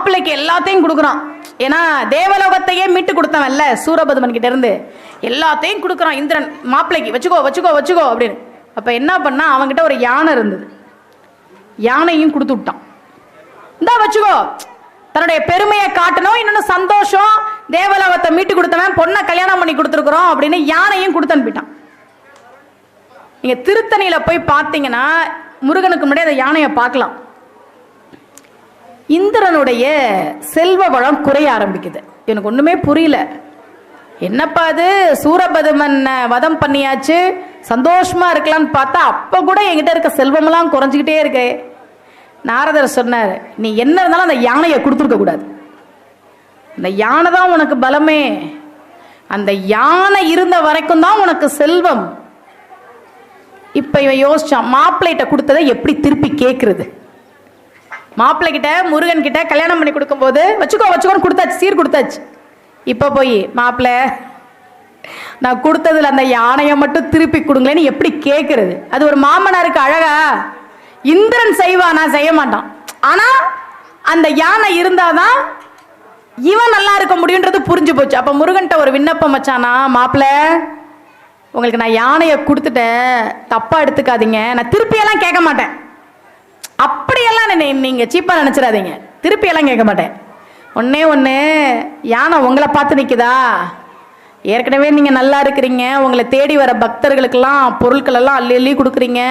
மாப்பிள்ளைக்கு எல்லாத்தையும் கொடுக்குறான். ஏன்னா தேவலோகத்தையே மீட்டு கொடுத்தவன்ல சூரபதுமன் கிட்ட இருந்து எல்லாத்தையும் கொடுக்குறான் இந்திரன். மாப்பிள்ளைக்கு வச்சுக்கோ வச்சுக்கோ வச்சுக்கோ அப்படின்னு. அப்போ என்ன பண்ணா அவன்கிட்ட ஒரு யானை இருந்தது. யானையும் கொடுத்து விட்டான். இந்தா வச்சுக்கோ. தன்னுடைய பெருமையை காட்டணும் இன்னொன்று சந்தோஷம். தேவலோகத்தை மீட்டு கொடுத்தவன் பொண்ணை கல்யாணம் பண்ணி கொடுத்துருக்குறோம் அப்படின்னு யானையும் கொடுத்து அனுப்பிட்டான். நீங்கள் திருத்தணியில் போய் பார்த்தீங்கன்னா முருகனுக்கு முன்னாடி அந்த யானையை பார்க்கலாம். இந்திரனுடைய செல்வ வளம் குறைய ஆரம்பிக்குது. எனக்கு ஒண்ணுமே புரியல. என்னப்பா அது? சூரபதுமன் வதம் பண்ணியாச்சு. சந்தோஷமா இருக்கலாம்னு பார்த்தா அப்ப கூட என்கிட்ட இருக்க செல்வமெல்லாம் குறைஞ்சிக்கிட்டே இருக்கு. நாரதர் சொன்னார் நீ என்ன இருந்தாலும் அந்த யானையை கொடுத்துருக்க கூடாது. அந்த யானை தான் உனக்கு பலமே. அந்த யானை இருந்த வரைக்கும் தான் உனக்கு செல்வம். இப்ப இவன் யோசிச்சான் மாப்பிள்ளைகிட்ட கொடுத்ததை எப்படி திருப்பி கேட்கறது மாப்பிள்ளை கிட்ட முருகன் கிட்ட கல்யாணம் பண்ணி கொடுக்கும்போது வச்சுக்கோ வச்சுக்கோன்னு கொடுத்தாச்சு சீர் கொடுத்தாச்சு. இப்போ போய் மாப்பிள்ளை நான் கொடுத்ததுல அந்த யானையை மட்டும் திருப்பி கொடுங்களேன்னு எப்படி கேட்கறது அது ஒரு மாமனாருக்கு அழகா இந்திரன் செய்வா நான் செய்ய மாட்டான். ஆனா அந்த யானை இருந்தாதான் இவன் நல்லா இருக்க முடியுன்றது புரிஞ்சு போச்சு. அப்ப முருகன்ட்ட ஒரு விண்ணப்பம் வச்சானா மாப்பிள்ளை உங்களுக்கு நான் யானையை கொடுத்துட்டேன் தப்பா எடுத்துக்காதீங்க நான் திருப்பியெல்லாம் கேட்க மாட்டேன். அப்படி நீ- சீப்பாக நினச்சிடாதீங்க. திருப்பி எல்லாம் கேட்க மாட்டேன். ஒன்றே ஒன்று யானை உங்களை பார்த்து நிற்குதா ஏற்கனவே நீங்கள் நல்லா இருக்கிறீங்க. உங்களை தேடி வர பக்தர்களுக்கெல்லாம் பொருட்களெல்லாம் அள்ளி அள்ளி கொடுக்குறீங்க.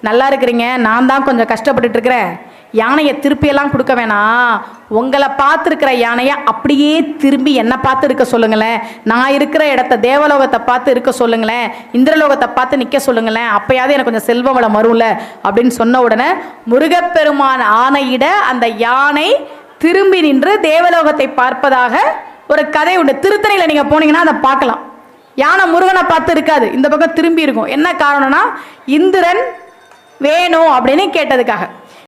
நல்லா இருக்கிறீங்க. நான் தான் கொஞ்சம் கஷ்டப்பட்டுட்டு இருக்கிறேன். யானையை திருப்பியெல்லாம் கொடுக்க வேணாம். உங்களை பார்த்துருக்கிற யானையை அப்படியே திரும்பி என்னை பார்த்து இருக்க சொல்லுங்களேன். நான் இருக்கிற இடத்த தேவலோகத்தை பார்த்து இருக்க சொல்லுங்களேன். இந்திரலோகத்தை பார்த்து நிற்க சொல்லுங்களேன். அப்பயாவது எனக்கு கொஞ்சம் செல்வ வளம் வரும்ல அப்படின்னு சொன்ன உடனே முருகப்பெருமான் ஆணையிட அந்த யானை திரும்பி நின்று தேவலோகத்தை பார்ப்பதாக ஒரு கதை உண்டு. திருத்தணையில் நீங்கள் போனீங்கன்னா அதை பார்க்கலாம். யானை முருகனை பார்த்து இருக்காது. இந்த பக்கம் திரும்பி இருக்கும். என்ன காரணம்னா இந்திரன் வேணும் அப்படின்னு கேட்டதுக்காக.